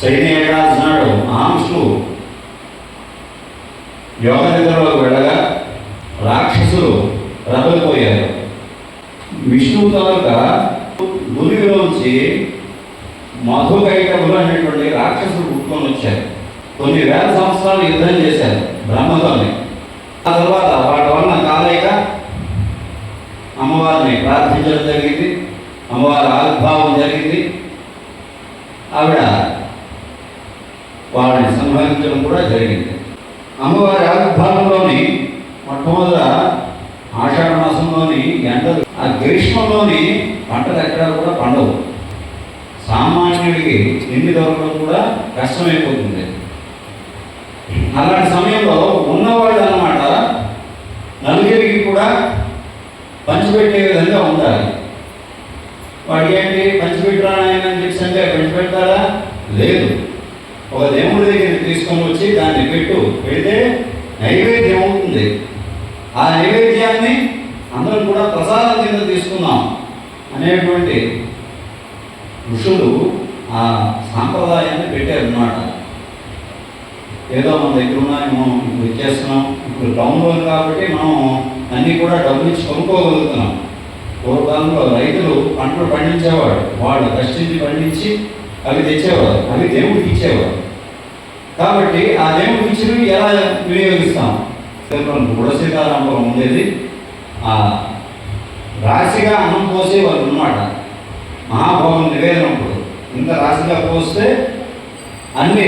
సైన్య నాడు మహాంశులు యోగ నిద్రలోకి వెళ్ళగా రాక్షసులు రబ్బలిపోయారు విష్ణువు తర్వాత గురిలోంచి మధుకైటములు అనేటువంటి రాక్షసులు పుట్టుకొని వచ్చారు. కొన్ని వేల సంవత్సరాలు యుద్ధం చేశారు బ్రహ్మతోని ఆ తర్వాత వాటి వలన కాలేక అమ్మవారిని ప్రార్థించడం జరిగింది. అమ్మవారి ఆవిర్భావం జరిగింది. ఆవిడ వాళ్ళని సంహరించడం కూడా జరిగింది. అమ్మవారి ఆవిర్భావంలోని మొట్టమొదట ఆషాఢ మాసంలోని ఎండలు ఆ గ్రీష్మంలోని పంటలు ఎక్కడా కూడా పండవు. సామాన్యుడికి నిండి దొరకడం కూడా కష్టమైపోతుంది. అలాంటి సమయంలో ఉన్నవాళ్ళు అన్నమాట నలుగురికి కూడా పంచిపెట్టే విధంగా ఉండాలి. వాడు ఏంటి పంచిపెట్టరా నాయన అని చెప్పి అంటే పంచిపెడతారా? లేదు. ఒక దేవుడి దగ్గర తీసుకొని వచ్చి దాన్ని పెట్టు. పెడితే నైవేద్యం అవుతుంది. ఆ నైవేద్యాన్ని అందరం కూడా ప్రసాదం కింద తీసుకుందాం అనేటువంటి ఋషులు ఆ సాంప్రదాయాన్ని పెట్టారన్నమాట. ఏదో మన దగ్గర ఉన్నాయి మనం ఇప్పుడు ఇచ్చేస్తున్నాం. ఇప్పుడు టౌన్లో కాబట్టి మనం అన్నీ కూడా డబ్బులు ఇచ్చి కొనుక్కోగలుగుతున్నాం. పూర్వకాలంలో రైతులు పంటలు పండించేవాడు వాళ్ళు కష్టించి పండించి అవి తెచ్చేవారు అవి దేవుడికి ఇచ్చేవారు. కాబట్టి ఆ దేవుడికి ఇచ్చినవి ఎలా వినియోగిస్తాం? గుడసీతారాంపురం ఉండేది. ఆ రాశిగా అన్నం పోసేవారు అన్నమాట మహాభోగం నివేదనప్పుడు ఇంత రాశిగా పోస్తే అన్ని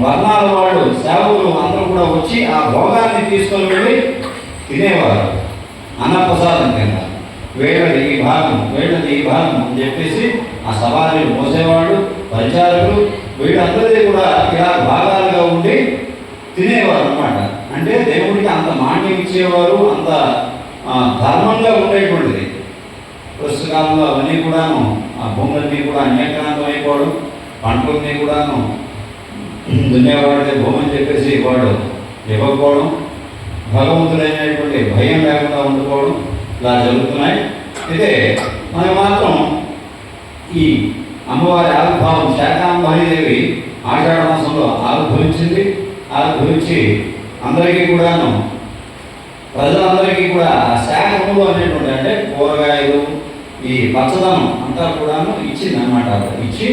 వర్ణాల వాళ్ళు సేవకులు అందరూ కూడా వచ్చి ఆ భోగాన్ని తీసుకొని వెళ్ళి తినేవారు. అన్నప్రసాదం కింద వేడది ఈ భాగం వేడది ఈ భాగం అని చెప్పేసి ఆ సవారీలు మోసేవాళ్ళు పరిచారకులు వీళ్ళందరిది కూడా ఇలా భాగాలుగా ఉండి తినేవారు అన్నమాట. అంటే దేవుడికి అంత మాన్యం ఇచ్చేవారు అంత ధర్మంగా ఉండేటువంటిది. ప్రస్తుత కాలంలో అవన్నీ కూడాను ఆ భూములన్నీ కూడా అన్యక్రాంతం అయిపోవడం పంటలన్నీ కూడాను దున్నేవాడే భూమి అని చెప్పేసి వాడు ఇవ్వకపోవడం భగవంతుడైనటువంటి భయం లేకుండా ఉండిపోవడం ఇలా జరుగుతున్నాయి. అయితే మనం మాత్రం ఈ అమ్మవారి ఆవిర్భావం శాకాంబరీదేవి ఆషాఢ మాసంలో ఆవిర్భవించింది. ఆవిర్భవించి అందరికీ కూడాను ప్రజలందరికీ కూడా శాఖములు అనేటువంటి అంటే కూరగాయలు ఈ పచ్చదనం అంతా కూడాను ఇచ్చిందనమాట ఇచ్చి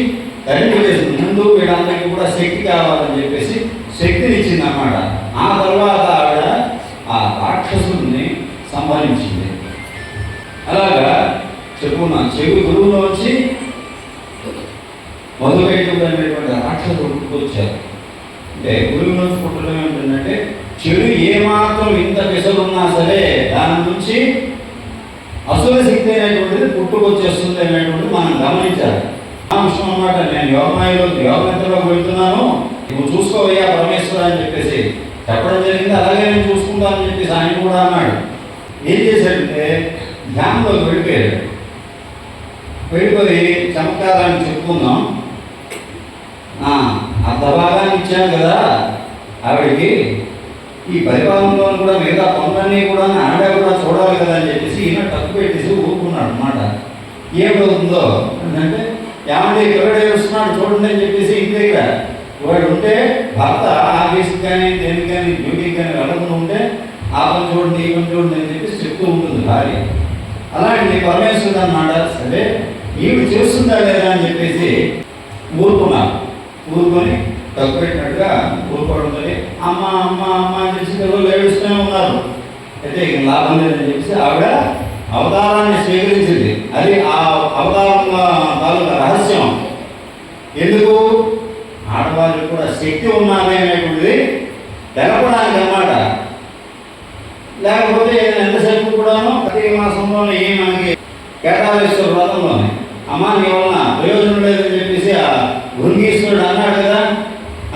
తండ్రి చేసింది. ముందు వీళ్ళందరికీ కూడా శక్తి కావాలని చెప్పేసి శక్తిని ఇచ్చింది ఆ తర్వాత ఆవిడ ఆ రాక్షసుని సంహరించింది. అలాగా చెప్పుకున్నాను చెవి గురువులో వచ్చి మధుకైటుడు అనేటువంటి రాక్షసు పుట్టుకొచ్చారు అంటే గురువు నుంచి పుట్టడం ఏంటంటే చెడు ఏమాత్రం ఇంత విసలున్నా సరే దాని నుంచి అసుర శక్తి అనేటువంటిది పుట్టుకొచ్చేస్తుంది అనేటువంటిది మనం గమనించాలి. ఆ అనమాట అన్నమాట. నేను యోగమాయలో యోగ వెళ్తున్నాను. నువ్వు చూసుకోవయ్యా పరమేశ్వర అని చెప్పేసి చెప్పడం జరిగింది. అలాగే నేను చూసుకుంటానని చెప్పేసి ఆయన కూడా అన్నాడు. ధ్యానంలో వెళ్ళిపోయాడు వెళ్ళిపోయి చమత్కారాన్ని చెప్పుకుందాం. ఆ, అంత భాగాన్ని కదా ఆవిడకి. ఈ పరిపాలనలో కూడా మిగతా పనులన్నీ కూడా ఆవిడ కూడా చూడాలి కదా అని చెప్పేసి ఈయన తప్పు పెట్టేసి ఊరుకున్నాడు అనమాట ఏమవుతుందో అంటే ఏమంటే ఎవడ ఏడుస్తున్నాడు చూడండి అని చెప్పేసి ఇంటి దగ్గర. వాడు ఉంటే భర్త ఆఫీస్కి కానీ దేనికి కానీ డ్యూటీకి కానీ వెళ్ళకుండా ఉంటే ఆ పని చూడండి ఈ పని చూడండి అని చెప్పేసి చెప్తూ ఉంటుంది భార్య. అలాంటి పరమేశ్వరుడు అన్నమాట సరే ఈమె చేస్తుందా లేదా అని చెప్పేసి ఊరుకున్నారు. ఊరుకొని తప్పు పెట్టినట్టుగా ఊరుకోవడంతో అమ్మ అమ్మ అమ్మ అని చెప్పి పిల్లలు ఏడుస్తూనే ఉన్నారు. అయితే ఇక లాభం లేదని చెప్పేసి ఆవిడ అవతారాన్ని స్వీకరించింది. అది ఆ అవతారం తాలూకా రహస్యం. ఎందుకు? ఆడవారికి కూడా శక్తి ఉన్నది అనేటువంటిది తెలపడానికి అన్నమాట. లేకపోతే ఎంతసేపు కూడాను ప్రతి మాసంలోనే ఏ మనకి కేటాలేశ్వర వ్రతంలోనే. అమ్మ నీ వలన ప్రయోజనం లేదని చెప్పేసి ఆ భృంగీశ్వరుడు అన్నాడు కదా.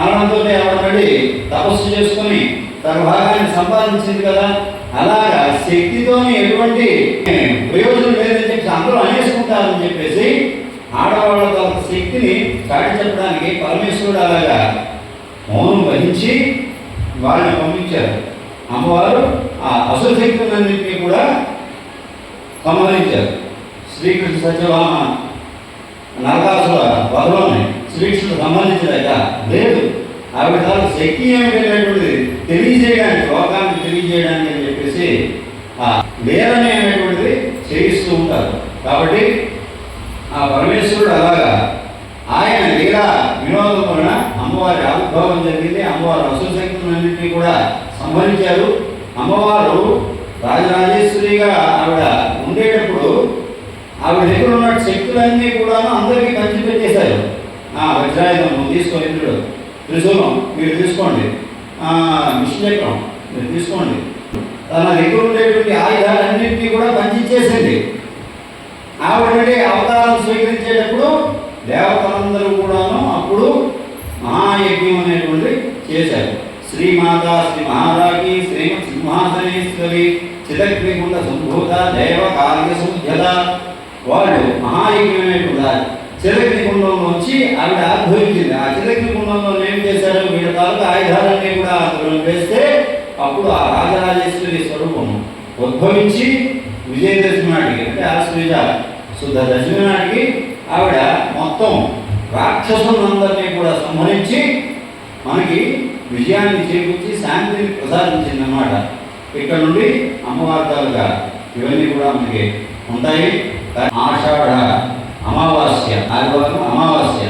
అనడంతో ఆవిడ తపస్సు చేసుకొని తన భాగాన్ని సంపాదించింది కదా. అలాగా శక్తితోని ఎటువంటి ప్రయోజనం లేదని చెప్పి అందరూ అనేసుకుంటారని చెప్పేసి ఆడవాళ్ళ తన శక్తిని చాటి చెప్పడానికి పరమేశ్వరుడు అలాగా మౌనం వహించి వాళ్ళని పంపించారు. అమ్మవారు ఆ అసుర శక్తులన్నింటినీ కూడా సంబంధించారు శ్రీకృష్ణ సత్యభామ నరకాసుల వధలోనే శ్రీకృష్ణుడు సంబంధించలేక లేదు. ఆవిడ విధాలు శక్తి ఏమిటనేటువంటిది తెలియజేయడానికి లోకానికి తెలియజేయడానికి అని చెప్పేసి ఆ లేరని అనేటువంటిది చేయిస్తూ ఉంటారు. కాబట్టి ఆ పరమేశ్వరుడు అలాగా ఆయన లీలా వినోదం వలన అమ్మవారి ఆవిర్భావం జరిగింది. అమ్మవారి అసలు శక్తులన్నింటినీ కూడా సంహరించారు. అమ్మవారు రాజరాజేశ్వరిగా ఆవిడ ఉండేటప్పుడు ఆవిడ దగ్గర ఉన్న శక్తులన్నీ కూడా అందరికీ పంచిపెట్టేశారు ఆ వజ్రాయుధం నువ్వు తీసుకో ఇంద్రుడు త్రిశూలం మీరు తీసుకోండి. ఆ, విష్ణుచక్రం మీరు తీసుకోండి. తన దగ్గర ఉండేటువంటి ఆయుధాలన్నింటినీ కూడా పంచిచ్చేసింది. ఆవిడ అవతారం స్వీకరించేటప్పుడు దేవతలందరూ కూడాను అప్పుడు మహాయజ్ఞం అనేటువంటి చేశారు. శ్రీమాత శ్రీ మహారాజి శ్రీ సింహాసనేశ్వరి చిదగ్నికుండ సంభూత దైవ కార్య సంధ్యత వాళ్ళు కూడా అనేటువంటి నుంచి ఆవిడ ఆవిర్భవించింది ఆ చిరగ్నికుండంలో ఏం చేశారు? వీళ్ళ తాలూకు ఆయుధాలన్నీ కూడా అతను వేస్తే అప్పుడు ఆ రాజరాజేశ్వరి స్వరూపం ఉద్భవించి విజయదశమి నాటికి అంటే ఆశ్వీజ శుద్ధ దశమి నాటికి ఆవిడ మొత్తం రాక్షసులందరినీ కూడా సంహరించి మనకి విజయాన్ని చేకూర్చి శాంతిని ప్రసాదించిందన్నమాట. ఇక్కడ నుండి అమ్మవార్తాలుగా ఇవన్నీ కూడా మనకి ఉంటాయి. ఆషాఢ అమావాస్య ఆదివారం అమావాస్య.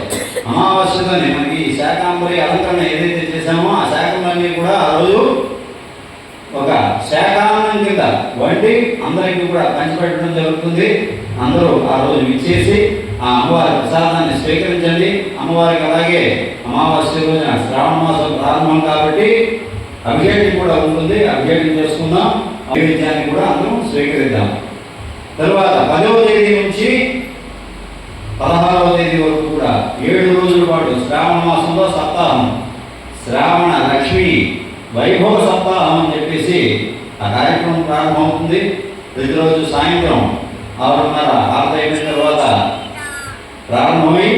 అమావాస్యతోనే మనకి ఈ శాకాంబరి అలంకరణ ఏదైతే చేశామో ఆ శాఖలన్నీ కూడా ఆ రోజు ఒక శాఖాన్నం కింద వండి అందరికీ కూడా పంచిపెట్టడం జరుగుతుంది. అందరూ ఆ రోజు విచ్చేసి ఆ అమ్మవారి ప్రసాదాన్ని స్వీకరించండి. అమ్మవారికి అలాగే అమావాస్య రోజున శ్రావణ మాసం ప్రారంభం కాబట్టి అభిషేకం కూడా ఉంటుంది. అభిషేకం చేసుకుందాం. అభిషేకాన్ని కూడా అందరం స్వీకరిద్దాం. తరువాత పదవ తేదీ నుంచి పదహారవ తేదీ వరకు కూడా ఏడు రోజుల పాటు శ్రావణ మాసంలో సప్తాహం. శ్రావణ లక్ష్మి వైభవ సప్తాహం అని చెప్పేసి ఆ కార్యక్రమం ప్రారంభమవుతుంది. ప్రతిరోజు సాయంత్రం ఆరున్నర ఆరు అయిపోయిన తర్వాత ప్రారంభమై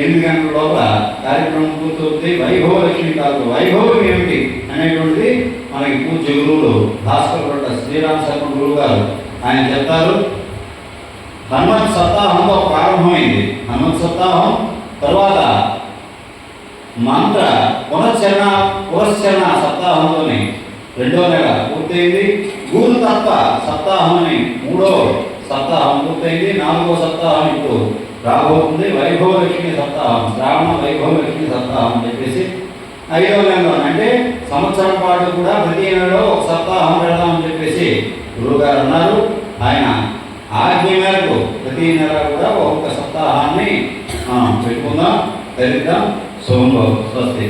ఎనిమిది గంటల లోపల కార్యక్రమం పూర్తవుతుంది. వైభవ లక్ష్మి కాదు వైభవం ఏమిటి అనేటువంటిది మనకి పూజ్య గురువులు భాస్కర్ పట్ల శ్రీరామ శర్మ గురువు గారు ఆయన చెప్తారు. హనుమత్ సప్తాహంలో ప్రారంభమైంది. హనుమత్ సప్తాహం తర్వాత మంత్ర పునశ్చరణ పురశ్చరణ సప్తాహంలోని రెండో నెల పూర్తయింది. గురు తత్వ సప్తాహం అని మూడో సప్తాహం పూర్తయింది. నాలుగో సప్తాహం ఇప్పుడు రాబోతుంది వైభవ లక్ష్మి సప్తాహం శ్రావణ వైభవ లక్ష్మి సప్తాహం అని చెప్పేసి ఐదవ నెలలో అంటే సంవత్సరం పాటు కూడా ప్రతి నెలలో ఒక సప్తాహం పెడదామని చెప్పేసి గురువుగారు అన్నారు. ఆయన ఆజ్ఞ మేరకు ప్రతి నెల కూడా ఒక్కొక్క సప్తాహాన్ని మనం పెట్టుకుందాం ధరిద్దాం. సోమభవ స్వస్తి.